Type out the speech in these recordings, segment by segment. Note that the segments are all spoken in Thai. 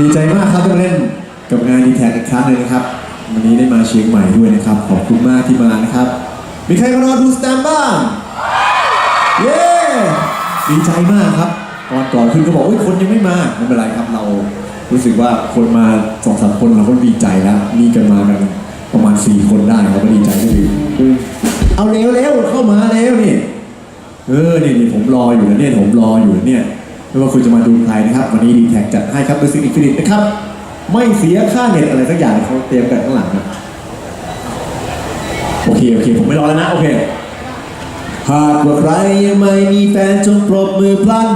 ดีใจมากครับได้มาเล่นกับงานดีแท็กอีกครั้งหนึงนะครับ วันนี้ได้มาเชียงใหม่ด้วยนะครับ ขอบคุณมากที่มานะครับ มีใครมารอดูสแตมป์บ้างเย้ดีใจมากครับก่อนก่อนขึ้นก็บอกเอ้ยคนยังไม่มาไม่เป็นไรครับเรารู้สึกว่าคนมาสองสามคนเราก็ดีใจแล้วนี่กันมากันประมาณสี่คนได้เราก็ดีใจที่คือเอาเร็วเร็วเข้ามาเร็วนี่เออเนี่นี่ผมรออยู่นะเนี่ยผมรออยู่นะเนี่ย ไม่ว่าคุณจะมาดูใครนะครับ วันนี้ดีแท็กจัดให้ครับด้วยซิงอินฟินิตนะครับ ไม่เสียค่าเน็ตอะไรสักอย่างเขาเตรียมกันข้างหลังนะโอเค โอเค ผมไม่รอแล้วนะ โอเค หากว่าใครยังไม่มีแฟนจงปรบมือพลัน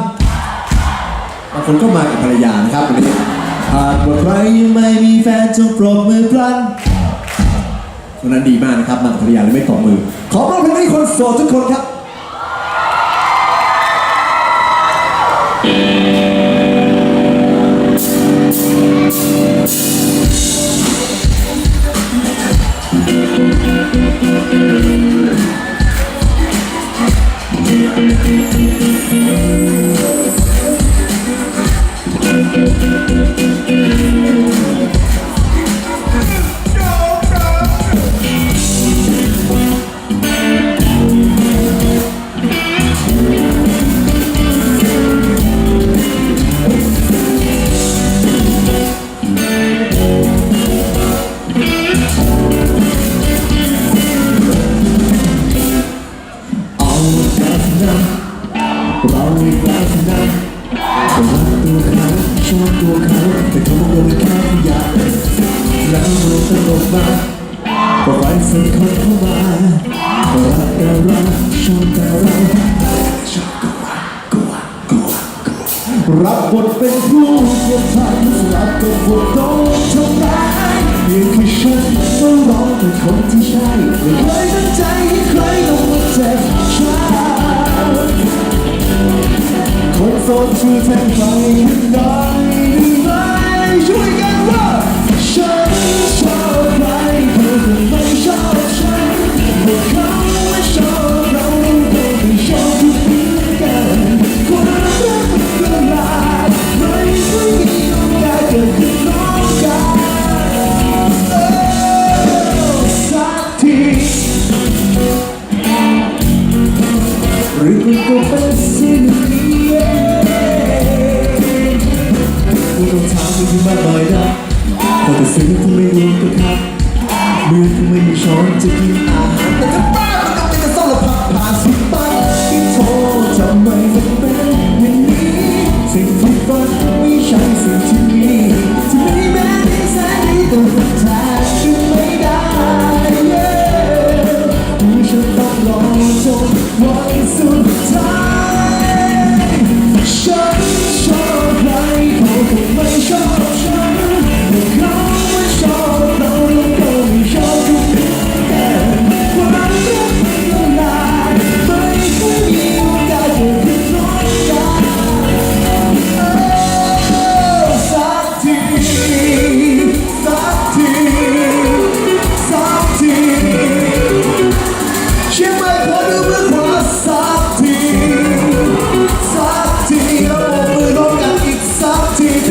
บางคนก็มากับภรรยานะครับวันนี้หากว่าใครยังไม่มีแฟนจงปรบมือพลันวันนั้นดีมากนะครับมากับภรรยาเลยไม่ตบมือ ขอปรบมือให้คนโสดทุกคนครับ เอ อีกแล้วนะก็รักตัวเขาชอบตัวเขาแต่เขาโดนแค่อยากแล้วเราตลกมาก็ไว้สักคนเข้ามาก็รักแต่เราชอบแต่เราชอบกลัวกลัวกลัวกลัวรับบทเป็นผู้เกี่ยวพันสลับกับบทโดนทำร้ายเพียงแค่ฉันเมื่อรอเป็นคนที่ใช่ไม่เคยตั้งใจให้ใครต้องมาเจ็บ โสดช่อแทนใครได้หรือไม่ช่วยกันว่าฉันชอบ ต้องถามคุณมากหน่อยนะพอแต่สิ่งที่คุณไม่รู้ก็ครับมือคุณไม่มีช้อนจะกินอาหารแต่ถ้าบ้านมันต้องเป็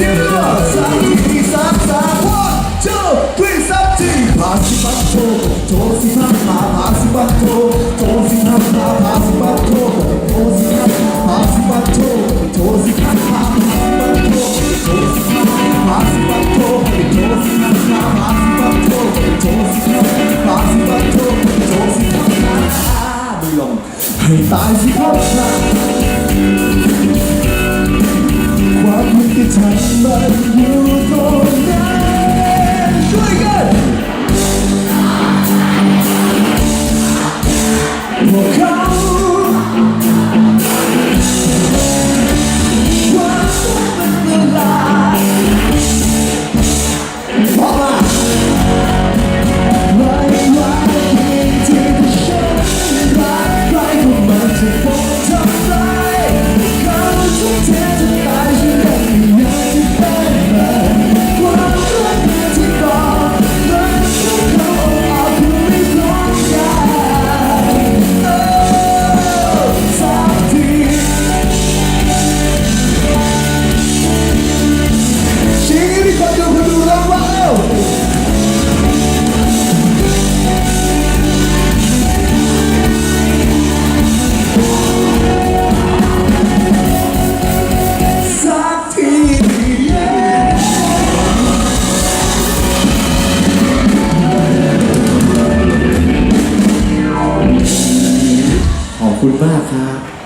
กทีที่เหลือสั คุณมากครับ